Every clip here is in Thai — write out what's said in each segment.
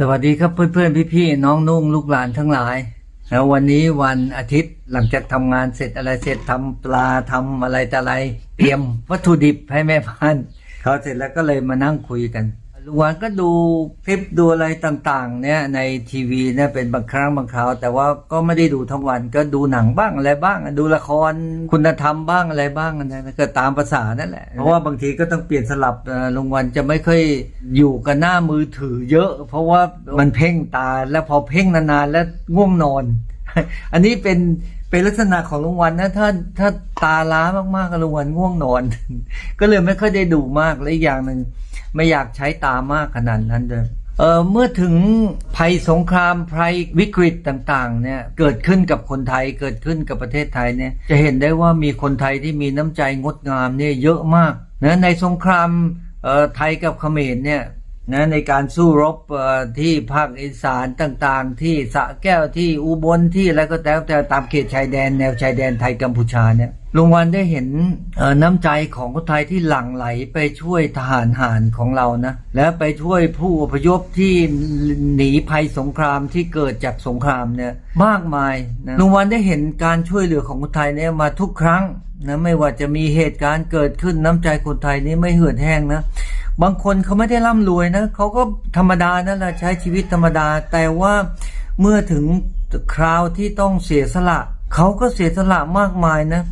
สวัสดีครับเพื่อนๆพี่ๆน้องนุ่งลูกหลานทั้งหลายแล้ววันนี้วันอาทิตย์หลังจากทำงานเสร็จอะไรเสร็จทำปลาทำอะไรแต่อะไร เตรียมวัตถุดิบให้แม่พันธุ์เขาเสร็จแล้วก็เลยมานั่งคุยกัน ลุงวันก็ดูคลิปดูอะไรต่างๆ เนี่ยในทีวีเนี่ยเป็นบางครั้งบางคราว แต่ว่าก็ไม่ได้ดูทั้งวันก็ดูหนังบ้างอะไรบ้าง ดูละครคุณธรรมบ้างอะไรบ้างนะก็ตามภาษานั่นแหละเพราะว่าบางทีก็ต้องเปลี่ยนสลับลุงวันจะไม่ค่อยอยู่กับหน้ามือถือเยอะ เพราะว่ามันเพ่งตาแล้วพอเพ่งนานๆแล้วง่วงนอน อันนี้เป็นเป็นลักษณะของลุงวันนะถ้าถ้าตาล้ามากๆก็ลุงวันง่วงนอน ก็เลยไม่ค่อยได้ดูมากและอีกอย่างหนึ่ง ไม่อยากใช้ตามากขนาดนั้นเลยเเมื่อถึงภัยสงครามภัยวิกฤตต่างๆเนี่ยเกิดขึ้นกับคนไทยเกิดขึ้นกับประเทศไทยเนี่ยจะเห็นได้ว่ามีคนไทยที่มีน้ำใจงดงามเนี่ยเยอะมากนะในสงครามไทยกับเขมรเนี่ย นะในการสู้รบที่ภาคอีสานต่างๆ ที่สะแก้วที่อุบลที่อะไรก็แล้วแต่ตามเขตชายแดนแนวชายแดนไทยกัมพูชาเนี่ยลุงวันได้เห็นน้ำใจของคนไทยที่หลั่งไหลไปช่วยทหารหารของเรานะ และไปช่วยผู้อพยพที่หนีภัยสงครามที่เกิดจากสงครามเนี่ยมากมายนะลุงวันได้เห็นการช่วยเหลือของคนไทยเนี่ยมาทุกครั้งนะไม่ว่าจะมีเหตุการณ์เกิดขึ้นน้ำใจคนไทยนี่ไม่เหือดแห้งนะ บางคนเขาไม่ได้ร่ำรวยนะเขาก็ธรรมดานั่นแหละใช้ชีวิตธรรมดา แต่ว่าเมื่อถึงคราวที่ต้องเสียสละเขาก็เสียสละมากมายนะ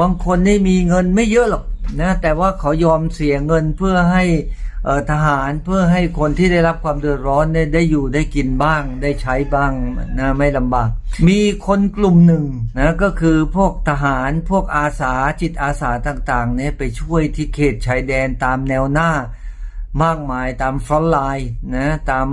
บางคนนี่มีเงินไม่เยอะหรอกนะ แต่ว่าเขายอมเสียเงินเพื่อให้ ทหารเพื่อให้คนที่ได้รับความเดือดร้อนเนี่ยได้อยู่ได้กินบ้าง ได้ใช้บ้างนะไม่ลำบาก มีคนกลุ่มหนึ่งนะก็คือพวกทหารพวกอาสาจิตอาสาต่างๆเนี่ยไปช่วยที่เขตชายแดนตามแนวหน้ามากมายตามฟรอนต์ไลน์นะตาม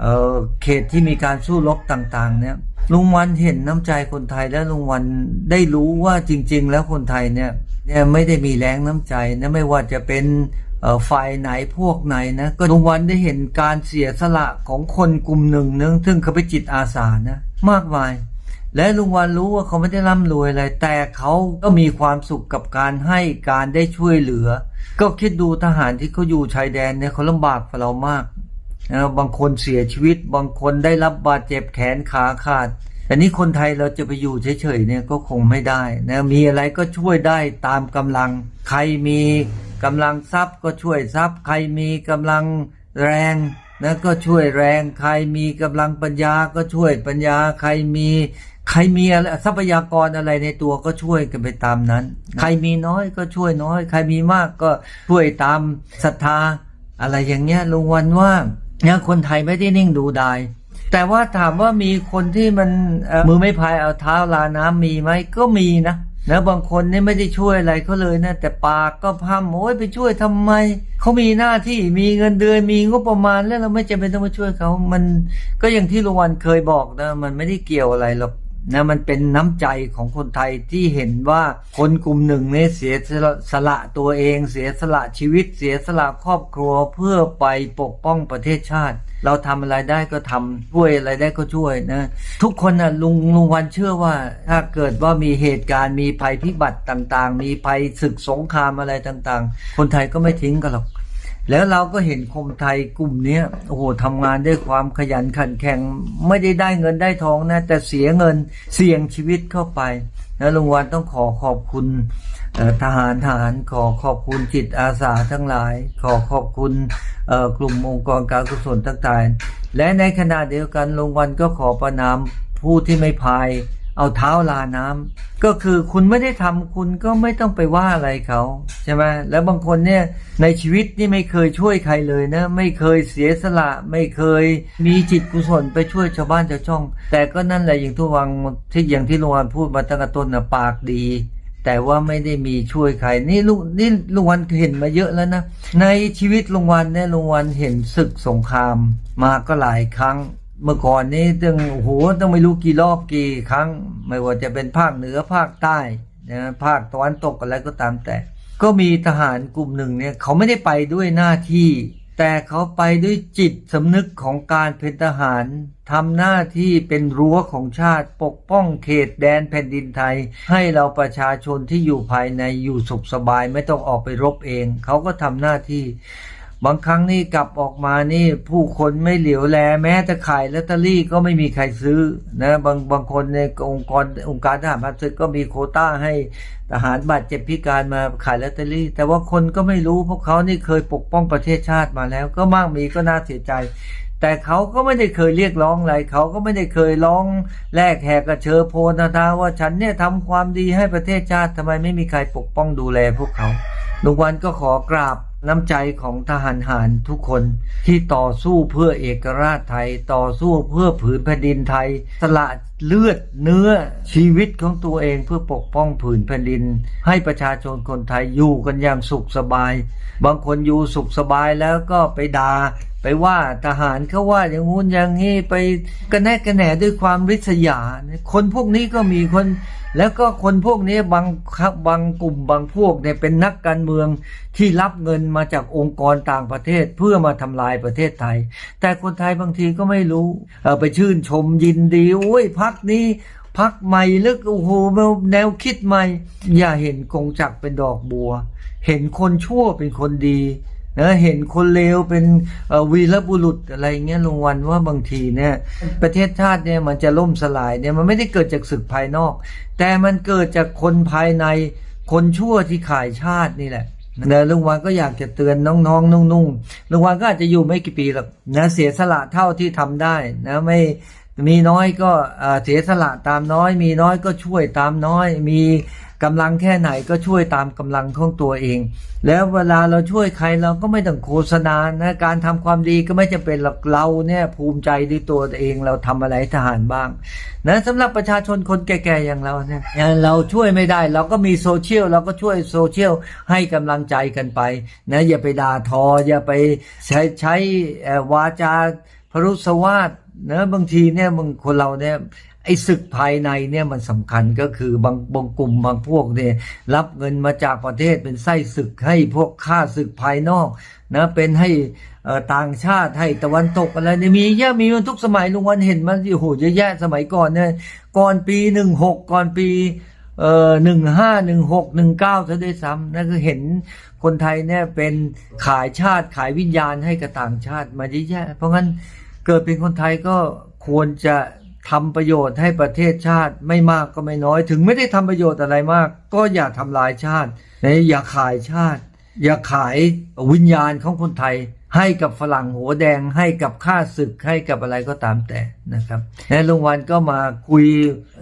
เอ่อเขตที่มีการสู้รบต่างๆเนี่ยลุงวันเห็นน้ำใจคนไทยและลุงวันได้รู้ว่าจริง ๆ แล้วคนไทยเนี่ยเนี่ยไม่ได้มีแรงน้ำใจนะไม่ว่าจะเป็น ฝ่ายไหนพวกไหนนะ ก็ลุงวันได้เห็นการเสียสละของคนกลุ่มหนึ่งนึงซึ่งเขาเป็นจิตอาสานะมากมาย และลุงวันรู้ว่าเขาไม่ได้ร่ำรวยอะไร แต่เขาก็มีความสุขกับการให้การได้ช่วยเหลือ ก็คิดดูทหารที่เขาอยู่ชายแดนเนี่ยเขาลำบากกว่าเรามากนะบางคนเสียชีวิต บางคนได้รับบาดเจ็บแขนขาขาดแต่นี่คนไทยเราจะไปอยู่เฉยๆเนี่ยก็คงไม่ได้นะมีอะไรก็ช่วยได้ตามกำลัง ใครมี กำลังทรัพย์ก็ช่วยทรัพย์ ใครมีกำลังแรงนะก็ช่วยแรงใครมีกำลังปัญญาก็ช่วยปัญญาใครมีใครมีอะไรทรัพยากรอะไรในตัวก็ช่วยกันไปตามนั้น ใครมีน้อยก็ช่วยน้อย ใครมีมากก็ช่วยตามศรัทธา อะไรอย่างเงี้ยลุงวันว่าเนี่ยคนไทยไม่ได้นิ่งดูดายแต่ว่าถามว่ามีคนที่มันเอ่อมือไม่พายเอาเท้าลาน้ำมีไหมก็มีนะ นะบางคนนี่ไม่ได้ช่วยอะไรเขาเลยนะแต่ปากก็พามโอ้ยไปช่วยทำไมเขามีหน้าที่มีเงินเดือนมีงบประมาณแล้วเราไม่จำเป็นต้องมาช่วยเขามันก็อย่างที่ลุงวันเคยบอกนะมันไม่ได้เกี่ยวอะไรหรอก นะมันเป็นน้ำใจของคนไทยที่เห็นว่าคนกลุ่มหนึ่งเนี่ยเสียสละสละตัวเอง เสียสละชีวิต เสียสละครอบครัวเพื่อไปปกป้องประเทศชาติ เราทำอะไรได้ก็ทำช่วยอะไรได้ก็ช่วยนะทุกคนนะลุงลุงวันเชื่อว่าถ้าเกิดว่ามีเหตุการณ์มีภัยพิบัติต่างๆ มีภัยศึกสงครามอะไรต่างๆ คนไทยก็ไม่ทิ้งกันหรอก แล้วเราก็เห็นคนไทยกลุ่มนี้โอ้โหทำงานด้วยความขยันขันแข็ง ไม่ได้ได้เงินได้ทองนะ แต่เสียเงินเสี่ยงชีวิตเข้าไปนะลุงวันต้องขอขอบคุณทหารทหารขอขอบคุณจิตอาสาทั้งหลาย ขอขอบคุณกลุ่มองค์กรการกุศลต่างๆและในขณะเดียวกันลุงวันก็ขอประนามผู้ที่ไม่พาย เอาเท้าลาน้ำก็คือคุณไม่ได้ทำคุณก็ไม่ต้องไปว่าอะไรเขาใช่ไหมแล้วบางคนเนี่ยในชีวิตนี่ไม่เคยช่วยใครเลยนะ ไม่เคยเสียสละ ไม่เคยมีจิตกุศลไปช่วยชาวบ้านชาวช่อง แต่ก็นั่นแหละอย่างทุวังที่อย่างที่ลุงวันพูดมาตั้งแต่ต้นนะปากดี แต่ว่าไม่ได้มีช่วยใครนี่ลุงนี่ลุงวันเห็นมาเยอะแล้วนะในชีวิตลุงวันเนี่ยลุงวันเห็นศึกสงครามมาก็หลายครั้ง เมื่อก่อนนี้ต้องโอ้โหต้องไม่รู้กี่รอบกี่ครั้ง ไม่ว่าจะเป็นภาคเหนือภาคใต้นะภาคตะวันตกอะไรก็ตามแต่ ก็มีทหารกลุ่มหนึ่งเนี่ยเขาไม่ได้ไปด้วยหน้าที่ แต่เขาไปด้วยจิตสำนึกของการเป็นทหารทำหน้าที่เป็นรั้วของชาติปกป้องเขตแดนแผ่นดินไทย ให้เราประชาชนที่อยู่ภายในอยู่สุขสบายไม่ต้องออกไปรบเอง เขาก็ทำหน้าที่ บางครั้งนี่กลับออกมานี่ผู้คนไม่เหลียวแลแม้แต่ขายลอตเตอรี่ก็ไม่มีใครซื้อนะบางบางคนในองค์กรองค์การทหารพันศึกก็มีโคต้าให้ทหารบาดเจ็บพิการมาขายลอตเตอรี่ แต่ว่าคนก็ไม่รู้พราะเขานี่เคยปกป้องประเทศชาติมาแล้ว ก็มากมีก็น่าเสียใจ แต่เขาก็ไม่ได้เคยเรียกร้องอะไรเขาก็ไม่ได้เคยร้องแลกแหกกระเชอโพนาทาว่าฉันเนี่ยทำความดีให้ประเทศชาติทำไมไม่มีใครปกป้องดูแลพวกเขาลุงวันก็ขอกราบ น้ำใจของทหารหารทุกคนที่ต่อสู้เพื่อเอกราชไทย ต่อสู้เพื่อผืนแผ่นดินไทย สละเลือดเนื้อชีวิตของตัวเองเพื่อปกป้องผืนแผ่นดิน ให้ประชาชนคนไทยอยู่กันอย่างสุขสบาย บางคนอยู่สุขสบายแล้วก็ไปดา่า ไปว่าทหารเขาว่าอย่างงู้นอย่างนี้ไปกระแนกกระแหนด้วยความริษยา คนพวกนี้ก็มีคน แล้วก็คนพวกนี้บางครับบางกลุ่มบางพวกเนี่ยเป็นนักการเมืองที่รับเงินมาจากองค์กรต่างประเทศเพื่อมาทำลายประเทศไทย แต่คนไทยบางทีก็ไม่รู้เออไปชื่นชมยินดีโอ้ยพักนี้พักใหม่ลึกโอ้โหแนวคิดใหม่ อย่าเห็นกงจักเป็นดอกบัว เห็นคนชั่วเป็นคนดี นะเห็นคนเลวเป็นวีรบุรุษอะไรเงี้ยลุงวันว่าบางทีเนี่ยประเทศชาติเนี่ยมันจะล่มสลายเนี่ยมันไม่ได้เกิดจากศึกภายนอก แต่มันเกิดจากคนภายในคนชั่วที่ขายชาตินี่แหละนะลุงวันก็อยากจะเตือนน้องๆนุ่งๆลุงวันก็อาจจะอยู่ไม่กี่ปีหรอกนะเสียสละเท่าที่ทำได้นะไม่มีน้อยก็เสียสละตามน้อย มีน้อยก็ช่วยตามน้อยมี กำลังแค่ไหนก็ช่วยตามกำลังของตัวเอง แล้วเวลาเราช่วยใครเราก็ไม่ต้องโฆษณานะการทำความดีก็ไม่จำเป็นหรอกเราเนี่ยภูมิใจด้วยตัวเองเราทำอะไรทหารบ้างนะสำหรับประชาชนคนแก่ๆอย่างเราเนี่ยเราช่วยไม่ได้ เราก็มีโซเชียลเราก็ช่วยโซเชียลให้กำลังใจกันไปนะอย่าไปด่าทอ อย่าไปใช้ใช้วาจาพรุษวาทนะบางทีเนี่ยบางคนเราเนี่ย ไอ้ศึกภายในเนี่ยมันสำคัญก็คือบางบางกลุ่มบางพวกเนี่ยรับเงินมาจากประเทศเป็นไส้ศึกให้พวกข้าศึกภายนอกนะเป็นให้ต่างชาติให้ตะวันตกอะไรเนี่ยมีเยอะมีมันทุกสมัยลุงวันเห็นมันโอ้โหเยอะแยะสมัยก่อนเนี่ยก่อนปีหนึ่งหกก่อนปีเอ่อหนึ่งห้าหนึ่งหกหนึ่งเก้าซะด้วยซ้ำนั่นคือเห็นคนไทยเนี่ยเป็นขายชาติขายวิญญาณให้กับต่างชาติมาเยอะแยะเพราะงั้นเกิดเป็นคนไทยก็ควรจะ ทำประโยชน์ให้ประเทศชาติไม่มากก็ไม่น้อย ถึงไม่ได้ทำประโยชน์อะไรมาก ก็อย่าทำลายชาติอย่าขายชาติ อย่าขายวิญญาณของคนไทย ให้กับฝรั่งหัวแดงให้กับข้าศึกให้กับอะไรก็ตามแต่นะครับและลุงวันก็มาคุย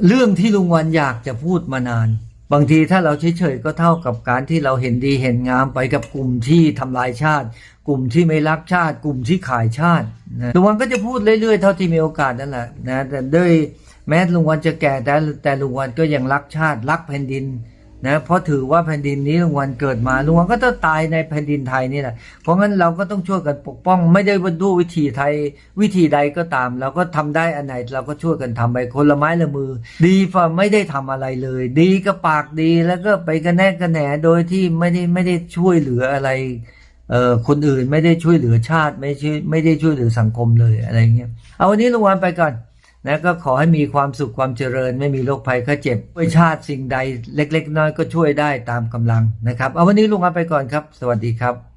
เรื่องที่ลุงวันอยากจะพูดมานาน บางทีถ้าเราเฉยๆก็เท่ากับการที่เราเห็นดีเห็นงามไปกับกลุ่มที่ทำลายชาติ กลุ่มที่ไม่รักชาติ กลุ่มที่ขายชาตินะลุงวันก็จะพูดเรื่อยๆเท่าที่มีโอกาสนั่นแหละนะแต่ด้วยแม้ลุงวันจะแก่แต่แต่ลุงวันก็ยังรักชาติรักแผ่นดิน นะเพราะถือว่าแผ่นดินนี้ลุงวันเกิดมาลุงวันก็ต้องตายในแผ่นดินไทยนี่แหละเพราะงั้นเราก็ต้องช่วยกันปกป้อง ไม่ได้ว่าด้วยวิธีไทย วิธีใดก็ตาม เราก็ทำได้อันไหนเราก็ช่วยกันทำไปคนละไม้ละมือ ดีฝ่าไม่ได้ทำอะไรเลย ดีก็ปากดีแล้วก็ไปกระแนกกระแหนโดยที่ไม่ได้ไม่ได้ช่วยเหลืออะไรเอ่อคนอื่นไม่ได้ช่วยเหลือชาติไม่ช่วยไม่ได้ช่วยเหลือสังคมเลยอะไรเงี้ยเอาวันนี้ลุงวันไปก่อน นะก็ขอให้มีความสุขความเจริญ ไม่มีโรคภัยข้เจ็บช่วยชาติสิ่งใดเล็ก ๆ น้อยก็ช่วยได้ตามกำลังนะครับ เอาวันนี้ลุงวันไปก่อนครับ สวัสดีครับ